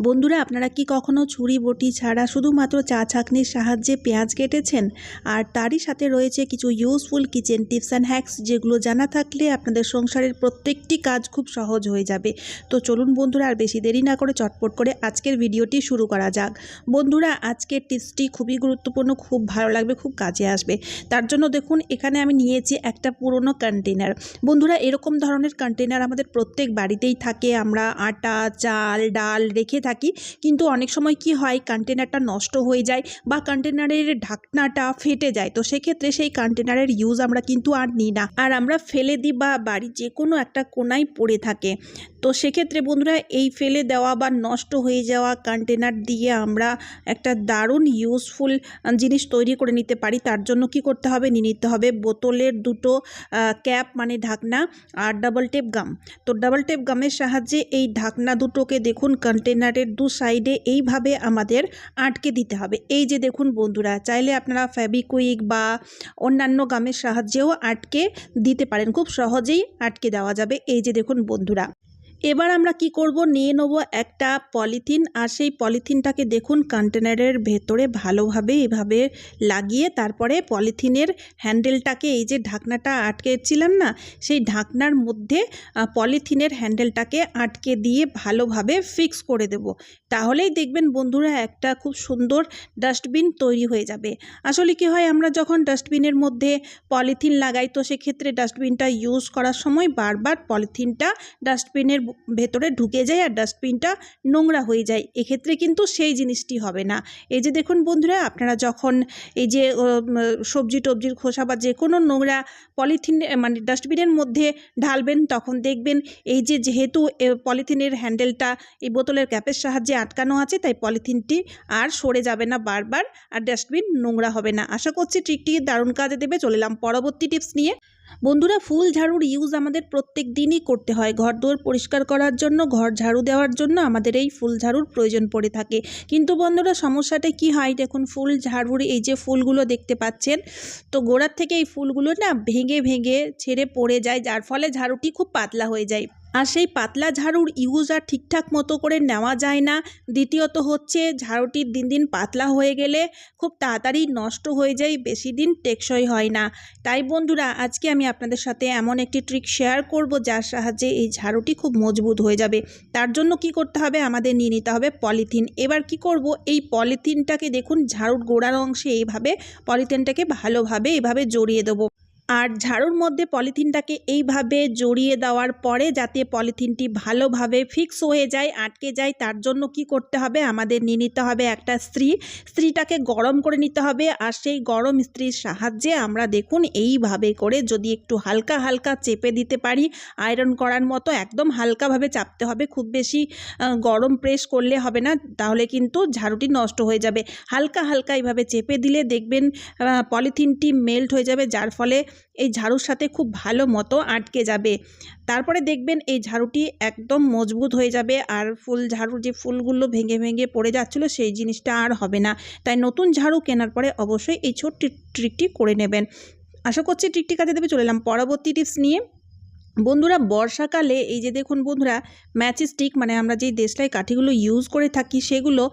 বন্ধুরা, আপনারা কি কখনো ছুরি, বটি ছাড়া শুধুমাত্র চা ছাঁকনির সাহায্যে পেঁয়াজ কেটেছেন? আর তারই সাথে রয়েছে কিছু useful kitchen tips and hacks যেগুলো জানা থাকলে আপনাদের সংসারের প্রত্যেকটি কাজ খুব সহজ হয়ে যাবে। তো চলুন বন্ধুরা, আর বেশি দেরি না করে চটপট করে আজকের ভিডিওটি শুরু করা যাক। বন্ধুরা, আজকের টিপসটি খুবই গুরুত্বপূর্ণ, খুব ভালো লাগবে, খুব কাজে আসবে। তার জন্য দেখুন, এখানে আমি নিয়েছি একটা পুরনো কন্টেনার বন্ধুরা, এরকম ধরনের কন্টেনার আমাদের প্রত্যেক বাড়িতেই থাকে। আমরা আটা, চাল, ডাল রেখে থাকি। কিন্তু অনেক সময় কি হয় কন্টেনারটা নষ্ট হয়ে যায় বা কন্টেনারের ঢাকনাটা ফেটে যায়। তো সেক্ষেত্রে সেই কন্টেনারের ইউজ আমরা কিন্তু আর নিই না। আর আমরা ফেলে দিই বা বাড়ির যে কোনো একটা কোনায় পড়ে থাকে। তো সেক্ষেত্রে বন্ধুরা এই ফেলে দেওয়া বা নষ্ট হয়ে যাওয়া কন্টেনার দিয়ে আমরা একটা দারুণ ইউজফুল জিনিস তৈরি করে নিতে পারি। তার জন্য কি করতে হবে? নিয়ে নিতে হবে বোতলের দুটো ক্যাপ মানে ঢাকনা আর ডাবল টেপ গাম তো ডাবল টেপ গামের সাহায্যে এই ঢাকনা দুটোকে দেখুন কন্টেনারের দু সাইডে এইভাবে আমাদের আটকে দিতে হবে। এই যে দেখুন বন্ধুরা, চাইলে আপনারা ফ্যাবিকুইক বা অন্যান্য গামের সাহায্যেও আটকে দিতে পারেন। খুব সহজেই আটকে দেওয়া যাবে। এই যে দেখুন বন্ধুরা। এবার আমরা কি করব? নিয়ে নেব একটা পলিথিন আর সেই পলিথিনটাকে দেখুন কন্টেনারের ভেতরে ভালোভাবে এভাবে লাগিয়ে তারপরে পলিথিনের হ্যান্ডেলটাকে এই যে ঢাকনাটা আটকেছিলাম না, সেই ঢাকনার মধ্যে পলিথিনের হ্যান্ডেলটাকে আটকে দিয়ে ভালোভাবে ফিক্স করে দেব। তাহলেই দেখবেন বন্ধুরা একটা খুব সুন্দর ডাস্টবিন তৈরি হয়ে যাবে। আসলে কি হয়, আমরা যখন ডাস্টবিনের মধ্যে পলিথিন লাগাই, তো সেক্ষেত্রে ডাস্টবিনটা ইউজ করার সময় বারবার পলিথিনটা ডাস্টবিনের ভেতরে ঢুকে যায় আর ডাস্টবিনটা নোংরা হয়ে যায়। এক্ষেত্রে কিন্তু সেই জিনিসটি হবে না। এই যে দেখুন বন্ধুরা, আপনারা যখন এই যে সবজি টবজির খোসা বা যে কোনো নোংরা পলিথিন মানে ডাস্টবিনের মধ্যে ঢালবেন, তখন দেখবেন এই যে যেহেতু পলিথিনের হ্যান্ডেলটা, এই বোতলের ক্যাপের সাহায্যে আটকানো আছে, তাই পলিথিনটি আর সরে যাবে না বারবার আর ডাস্টবিন নোংরা হবে না। আশা করছি ট্রিকটি দারুণ কাজে দেবে। চলে এলাম পরবর্তী টিপস নিয়ে। বন্ধুরা, ফুল ঝাড়ুর ইউজ আমাদের প্রত্যেক দিনই করতে হয়। ঘর দোর পরিষ্কার করার জন্য, ঘর ঝাড়ু দেওয়ার জন্য আমাদের এই ফুল ঝাড়ুর প্রয়োজন পড়ে থাকে। কিন্তু বন্ধুরা, সমস্যাটা কি হয়? দেখুন, ফুল ঝাড়ুর এই যে ফুলগুলো দেখতে পাচ্ছেন, তো গোড়ার থেকে এই ফুলগুলো না ভেঙে ভেঙে ছেড়ে পড়ে যায়, যার ফলে ঝাড়ুটি খুব পাতলা হয়ে যায়। আর সেই পাতলা ঝাড়ুর ইউজ আর ঠিকঠাক মতো করে নেওয়া যায় না। দ্বিতীয়ত হচ্ছে, ঝাড়ুটি দিন দিন পাতলা হয়ে গেলে খুব তাড়াতাড়ি নষ্ট হয়ে যায়, বেশি দিন টেকসই হয় না। তাই বন্ধুরা, আজকে আমি আপনাদের সাথে এমন একটি ট্রিক শেয়ার করব যার সাহায্যে এই ঝাড়ুটি খুব মজবুত হয়ে যাবে। তার জন্য কি করতে হবে? আমাদের নিয়ে নিতে হবে পলিথিন। এবার কি করব? এই পলিথিনটাকে দেখুন, ঝাড়ুর গোড়ার অংশে এইভাবে পলিথিনটাকে ভালোভাবে এভাবে জড়িয়ে দেবো। আর ঝাড়ুর মধ্যে পলিথিনটাকে এইভাবে জড়িয়ে দেওয়ার পরে যাতে পলিথিনটি ভালোভাবে ফিক্স হয়ে যায়, আটকে যায়, তার জন্য কি করতে হবে? আমাদের নিয়ে নিতে হবে একটা স্ত্রী। স্ত্রীটাকে গরম করে নিতে হবে আর সেই গরম স্ত্রীর সাহায্যে আমরা দেখুন এইভাবে করে যদি একটু হালকা হালকা চেপে দিতে পারি আয়রন করার মতো একদম হালকাভাবে চাপতে হবে। খুব বেশি গরম প্রেস করলে হবে না, তাহলে কিন্তু ঝাড়ুটি নষ্ট হয়ে যাবে। হালকা হালকা এইভাবে চেপে দিলে দেখবেন পলিথিনটি মেল্ট হয়ে যাবে, যার ফলে এই ঝাড়ুর সাথে খুব ভালো মতো আটকে যাবে। তারপরে দেখবেন এই ঝাড়ুটি একদম মজবুত হয়ে যাবে আর ফুল ঝাড়ু যে ফুলগুলো ভেঙে ভেঙে পড়ে যাচ্ছিল সেই জিনিসটা আর হবে না। তাই নতুন ঝাড়ু কেনার পরে অবশ্যই এই ছোট্ট ট্রিকটি করে নেবেন। আশা করছি ট্রিকটি কাজে দেবে, চলে এলাম পরবর্তী টিপস নিয়ে। বন্ধুরা, বর্ষাকালে এই যে দেখুন বন্ধুরা, ম্যাচ স্টিক মানে আমরা যেই দেশলাই কাঠিগুলো ইউজ করে থাকি সেগুলো,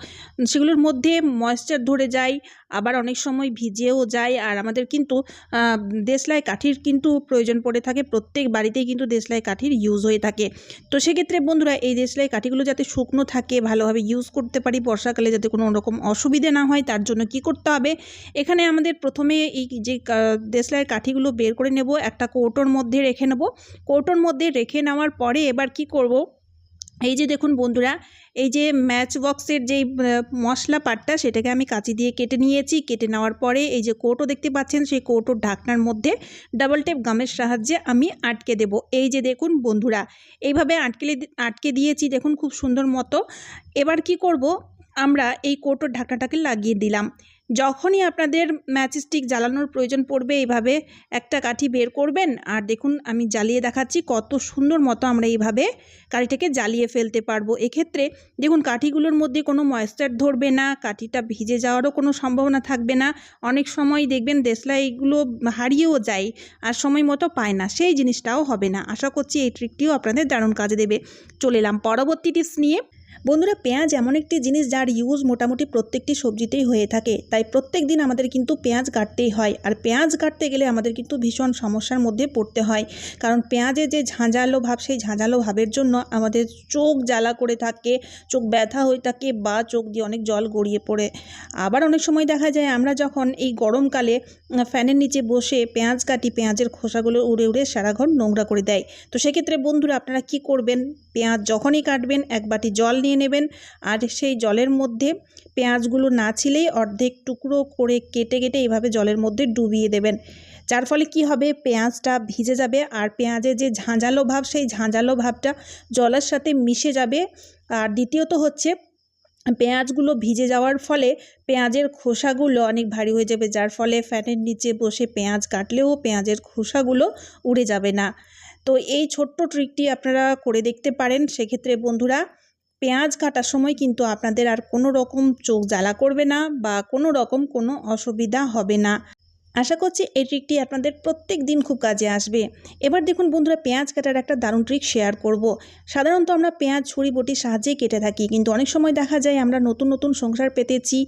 সেগুলোর মধ্যে ময়েশ্চার ধরে যায় আবার অনেক সময় ভিজেও যায় আর আমাদের কিন্তু দেশলাই কাঠির কিন্তু প্রয়োজন পড়ে থাকে। প্রত্যেক বাড়িতেই কিন্তু দেশলাই কাঠির ইউজ হয়ে থাকে। তো সেক্ষেত্রে বন্ধুরা, এই দেশলাই কাঠিগুলো যাতে শুকনো থাকে, ভালোভাবে ইউজ করতে পারি, বর্ষাকালে যাতে কোনো রকম অসুবিধে না হয়, তার জন্য কি করতে হবে? এখানে আমাদের প্রথমে এই যে দেশলাইয়ের কাঠিগুলো বের করে নেব, একটা কৌটোর মধ্যে রেখে নেব। কৌটোর মধ্যে রেখে নেওয়ার পরে এবার কি করব? এই যে দেখুন বন্ধুরা, এই যে ম্যাচ বক্সের যেই মশলা পাটটা, সেটাকে আমি কাঁচি দিয়ে কেটে নিয়েছি। কেটে নেওয়ার পরে এই যে কৌটো দেখতে পাচ্ছেন, সেই কৌটোর ঢাকনার মধ্যে ডাবল টেপ গামের সাহায্যে আমি আটকে দেব। এই যে দেখুন বন্ধুরা, এইভাবে আটকে আটকে দিয়েছি দেখুন খুব সুন্দর মতো। এবার কি করব, আমরা এই কৌটোর ঢাকনাটাকে লাগিয়ে দিলাম। যখনই আপনাদের ম্যাচ স্টিক জ্বালানোর প্রয়োজন পড়বে, এইভাবে একটা কাঠি বের করবেন। আর দেখুন, আমি জ্বালিয়ে দেখাচ্ছি কত সুন্দর মতো আমরা এইভাবে কাঠিটাকে জ্বালিয়ে ফেলতে পারব। এক্ষেত্রে দেখুন, কাঠিগুলোর মধ্যে কোনো ময়েশ্চার ধরবে না, কাঠিটা ভিজে যাওয়ারও কোনো সম্ভাবনা থাকবে না। অনেক সময় দেখবেন, দেশলাইগুলো হারিয়েও যায় আর সময় মতো পায় না, সেই জিনিসটাও হবে না। আশা করছি এই ট্রিকটিও আপনাদের দারুণ কাজে দেবে। চলে এলাম পরবর্তী টিপস নিয়ে। বন্ধুরা, পেঁয়াজ এমন একটি জিনিস যার ইউজ মোটামুটি প্রত্যেকটি সবজিতেই হয়ে থাকে। তাই প্রত্যেক দিন আমাদের কিন্তু পেঁয়াজ কাটতেই হয়। আর পেঁয়াজ কাটতে গেলে আমাদের কিন্তু ভীষণ সমস্যার মধ্যে পড়তে হয়। কারণ পেঁয়াজে যে ঝাঁঝালো ভাব, সেই ঝাঁঝালো ভাবের জন্য আমাদের চোখ জ্বালা করে থাকে, চোখ ব্যথা হয়ে থাকে বা চোখ দিয়ে অনেক জল গড়িয়ে পড়ে। আবার অনেক সময় দেখা যায় আমরা যখন এই গরমকালে ফ্যানের নিচে বসে পেঁয়াজ কাটি, পেঁয়াজের খোসাগুলো উড়ে উড়ে সারা ঘর নোংরা করে দেয়। তো সেক্ষেত্রে বন্ধুরা, আপনারা কি করবেন? পেঁয়াজ যখনই কাটবেন, এক বাটি জল নিয়ে নেবেন। আর সেই জলের মধ্যে পেঁয়াজগুলো না ছিলেই অর্ধেক টুকরো করে কেটে কেটে এইভাবে জলের মধ্যে ডুবিয়ে দেবেন। যার ফলে কি হবে? পেঁয়াজটা ভিজে যাবে আর পেঁয়াজের যে ঝাঁঝালো ভাব, সেই ঝাঁঝালো ভাবটা জলের সাথে মিশে যাবে। আর দ্বিতীয়ত হচ্ছে, পেঁয়াজগুলো ভিজে যাওয়ার ফলে পেঁয়াজের খোসাগুলো অনেক ভারী হয়ে যাবে, যার ফলে ফ্যানের নিচে বসে পেঁয়াজ কাটলেও পেঁয়াজের খোসাগুলো উড়ে যাবে না। তো এই ছোট্ট ট্রিকটি আপনারা করে দেখতে পারেন। সেক্ষেত্রে বন্ধুরা পেঁয়াজ কাটার সময় কিন্তু আপনাদের আর কোনো রকম চোখ জ্বালা করবে না বা কোনো রকম কোনো অসুবিধা হবে না। আশা করছি এই ট্রিকটি আপনাদের প্রত্যেক দিন খুব কাজে আসবে। এবার দেখুন বন্ধুরা, পেঁয়াজ কাটার একটা দারুণ ট্রিক শেয়ার করব। সাধারণত আমরা পেঁয়াজ, ছুরি বটির সাহায্যেই কেটে থাকি, কিন্তু অনেক সময় দেখা যায় আমরা নতুন নতুন সংসার পেতেছি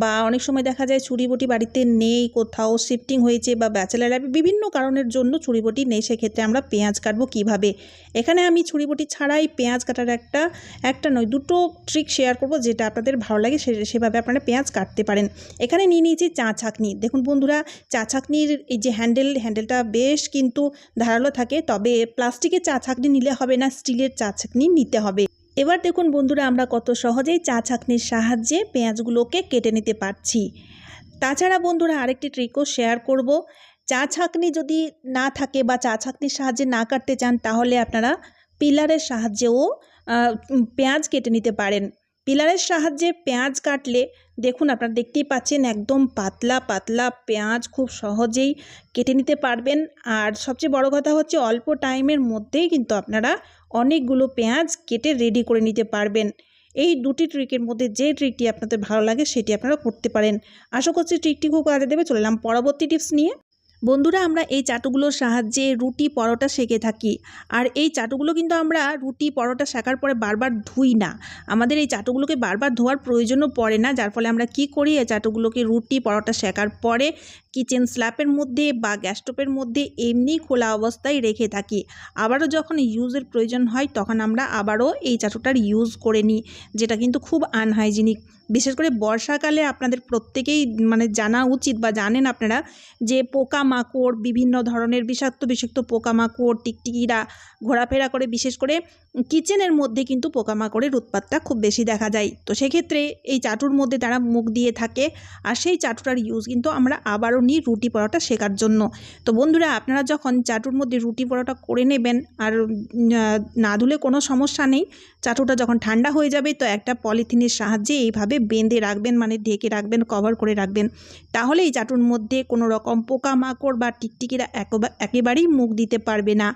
বা অনেক সময় দেখা যায় ছুরি, বটি বাড়িতে নেই, কোথাও শিফটিং হয়েছে বা ব্যাচেলার লাইফে বিভিন্ন কারণের জন্য ছুরি, বটি নেই, সেক্ষেত্রে আমরা পেঁয়াজ কাটবো কীভাবে? এখানে আমি ছুরি, বটি ছাড়াই পেঁয়াজ কাটার একটা একটা নয়, দুটো ট্রিক শেয়ার করব যেটা আপনাদের ভালো লাগে সেভাবে আপনারা পেঁয়াজ কাটতে পারেন। এখানে নিয়ে নিয়েছি চা ছাঁকনি দেখুন বন্ধুরা চা ছাঁকনির এই যে হ্যান্ডেল হ্যান্ডেলটা বেশ কিন্তু ধারালো থাকে, তবে প্লাস্টিকের চা ছাঁকনি নিলে হবে না স্টিলের চা ছাঁকনি নিতে হবে। এবার দেখুন বন্ধুরা, আমরা কত সহজেই চা ছাঁকনির সাহায্যে পেঁয়াজগুলোকে কেটে নিতে পারছি। তাছাড়া বন্ধুরা, আরেকটি ট্রিকও শেয়ার করব। চা ছাঁকনি যদি না থাকে বা চা ছাঁকনির সাহায্যে না কাটতে চান, তাহলে আপনারা পিলারের সাহায্যেও পেঁয়াজ কেটে নিতে পারেন। পিলারের সাহায্যে পেঁয়াজ কাটলে দেখুন, আপনারা দেখতেই পাচ্ছেন একদম পাতলা পাতলা পেঁয়াজ খুব সহজেই কেটে নিতে পারবেন। আর সবচেয়ে বড় কথা হচ্ছে অল্প টাইমের মধ্যেই কিন্তু আপনারা অনেকগুলো পেঁয়াজ কেটে রেডি করে নিতে পারবেন। এই দুটি ট্রিকের মধ্যে যে ট্রিকটি আপনাদের ভালো লাগে সেটি আপনারা করতে পারেন। আশা করছি ট্রিকটি খুব কাজে দেবে। চলে পরবর্তী টিপস নিয়ে। বন্ধুরা, আমরা এই চাটুগুলোর সাহায্যে রুটি পরোটা সেঁকে থাকি। আর এই চাটুগুলো কিন্তু আমরা রুটি পরোটা শেখার পরে বারবার ধুই না। আমাদের এই চাটুগুলোকে বারবার ধোয়ার প্রয়োজনও পড়ে না, যার ফলে আমরা কি করি, এই চাটুগুলোকে রুটি পরোটা শেখার পরে কিচেন স্ল্যাপের মধ্যে বা গ্যাস স্টোভের মধ্যে এমনি খোলা অবস্থায় রেখে থাকি। আবারও যখন ইউজের প্রয়োজন হয়, তখন আমরা আবারও এই চাটুটার ইউজ করে নিই, যেটা কিন্তু খুব আনহাইজিনিক বিশেষ করে বর্ষাকালে আপনাদের প্রত্যেকেই মানে জানা উচিত বা জানেন আপনারা যে পোকামাকড়, বিভিন্ন ধরনের বিষাক্ত বিষাক্ত পোকামাকড়, টিকটিকিরা ঘোরাফেরা করে, বিশেষ করে কিচেনের মধ্যে কিন্তু পোকামাকড়ের উৎপাতটা খুব বেশি দেখা যায়। তো সেক্ষেত্রে এই চাটুর মধ্যে তারা মুখ দিয়ে থাকে আর সেই চাটুটার ইউজ কিন্তু আমরা আবারও নিই রুটি পরোটা শেখার জন্য। তো বন্ধুরা, আপনারা যখন চাটুর মধ্যে রুটি পরোটা করে নেবেন আর না ধুলে কোনো সমস্যা নেই, চাটুটা যখন ঠান্ডা হয়ে যাবে তো একটা পলিথিনের সাহায্যে এইভাবে বেঁধে রাখবেন মানে ঢেকে রাখবেন কভার করে রাখবেন। তাহলে এই চাটুর মধ্যে কোনো রকম পোকামাকড় বা টিকটিকিরা একবা- একেবারেই মুখ দিতে পারবে না।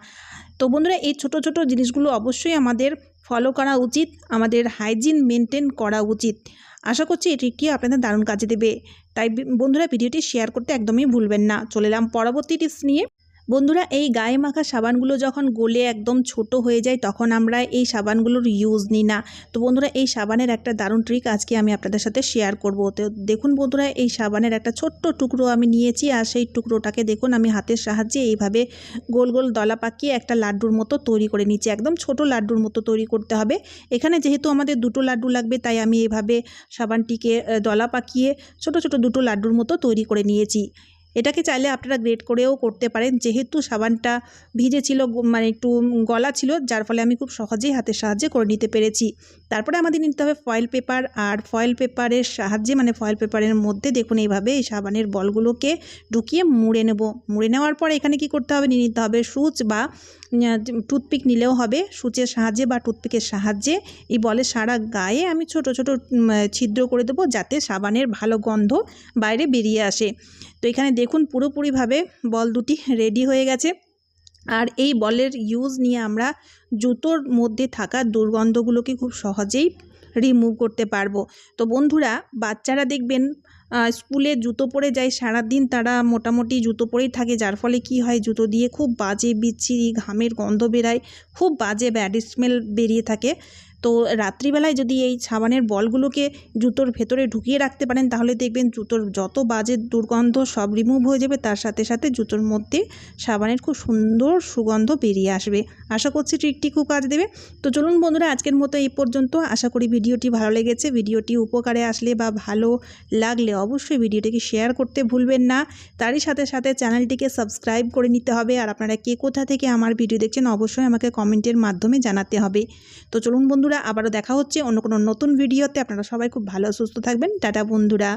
তো বন্ধুরা, এই ছোট ছোট জিনিসগুলো অবশ্যই আমাদের ফলো করা উচিত, আমাদের হাইজিন মেনটেন করা উচিত। আশা করছি এটি ট্রিকটি আপনাদের দারুণ কাজে দেবে। তাই বন্ধুরা, ভিডিওটি শেয়ার করতে একদমই ভুলবেন না। চলে এলাম পরবর্তী টিপস নিয়ে। বন্ধুরা, এই গায়ে মাখা সাবানগুলো যখন গলে একদম ছোট হয়ে যায়, তখন আমরা এই সাবানগুলোর ইউজ নিই না। তো বন্ধুরা, এই সাবানের একটা দারুণ ট্রিক আজকে আমি আপনাদের সাথে শেয়ার করব। তো দেখুন বন্ধুরা, এই সাবানের একটা ছোট্ট টুকরো আমি নিয়েছি, আর সেই টুকরোটাকে দেখুন আমি হাতের সাহায্যে এইভাবে গোল গোল দলা পাকিয়ে একটা লাড্ডুর মতো তৈরি করে নিচ্ছি। একদম ছোট লাড্ডুর মতো তৈরি করতে হবে। এখানে যেহেতু আমাদের দুটো লাড্ডু লাগবে, তাই আমি এভাবে সাবানটিকে দলা পাকিয়ে ছোট ছোট দুটো লাড্ডুর মতো তৈরি করে নিয়েছি। এটাকে চাইলে আপনারা গ্রেট করেও করতে পারেন। যেহেতু সাবানটা ভিজে ছিল মানে একটু গলা ছিল, যার ফলে আমি খুব সহজেই হাতের সাহায্যে করে নিতে পেরেছি। তারপরে আমাদের নিতে হবে ফয়েল পেপার আর ফয়েল পেপারের সাহায্যে মানে ফয়েল পেপারের মধ্যে দেখুন এইভাবে এই সাবানের বলগুলোকে ঢুকিয়ে মুড়ে নেব। মুড়ে নেওয়ার পর এখানে কি করতে হবে? নিয়ে নিতে হবে সুচ বা টুথপিক নিলেও হবে, সূচের সাহায্যে বা টুথপিকের সাহায্যে। এই বলের সারা গায়ে আমি ছোট ছোট ছিদ্র করে দেবো যাতে সাবানের ভালো গন্ধ বাইরে বেরিয়ে আসে। তো এখানে দেখুন পুরোপুরিভাবে বল দুটি রেডি হয়ে গেছে। আর এই বলের ইউজ নিয়ে আমরা জুতোর মধ্যে থাকা দুর্গন্ধগুলোকে খুব সহজেই রিমুভ করতে পারব। তো বন্ধুরা, বাচ্চারা দেখবেন স্কুলে জুতো পরে যায় সারাদিন, তারা মোটামুটি জুতো পরেই থাকে, যার ফলে কি হয়, জুতো দিয়ে খুব বাজে, বিচ্ছিরি ঘামের গন্ধ বেরায়, খুব বাজে ব্যাড স্মেল বেরিয়ে থাকে। তো রাত্রিবেলায় যদি এই সাবানের বলগুলোকে জুতোর ভেতরে ঢুকিয়ে রাখতে পারেন, তাহলে দেখবেন জুতোর যত বাজে দুর্গন্ধ সব রিমুভ হয়ে যাবে। তার সাথে সাথে জুতোর মধ্যে সাবানের খুব সুন্দর সুগন্ধ বেরিয়ে আসবে। আশা করছি ট্রিকটি খুব কাজ দেবে। তো চলুন বন্ধুরা, আজকের মতো এই পর্যন্ত। আশা করি ভিডিওটি ভালো লেগেছে। ভিডিওটি উপকারে আসলে বা ভালো লাগলে অবশ্যই ভিডিওটিকে শেয়ার করতে ভুলবেন না। তারই সাথে সাথে চ্যানেলটিকে সাবস্ক্রাইব করে নিতে হবে। আর আপনারা কে কোথা থেকে আমার ভিডিও দেখছেন, অবশ্যই আমাকে কমেন্টের মাধ্যমে জানাতে হবে। তো চলুন বন্ধুরা, আবারও দেখা হচ্ছে অন্য কোনো নতুন ভিডিওতে। আপনারা সবাই খুব ভালো, সুস্থ থাকবেন। টাটা, বন্ধুরা।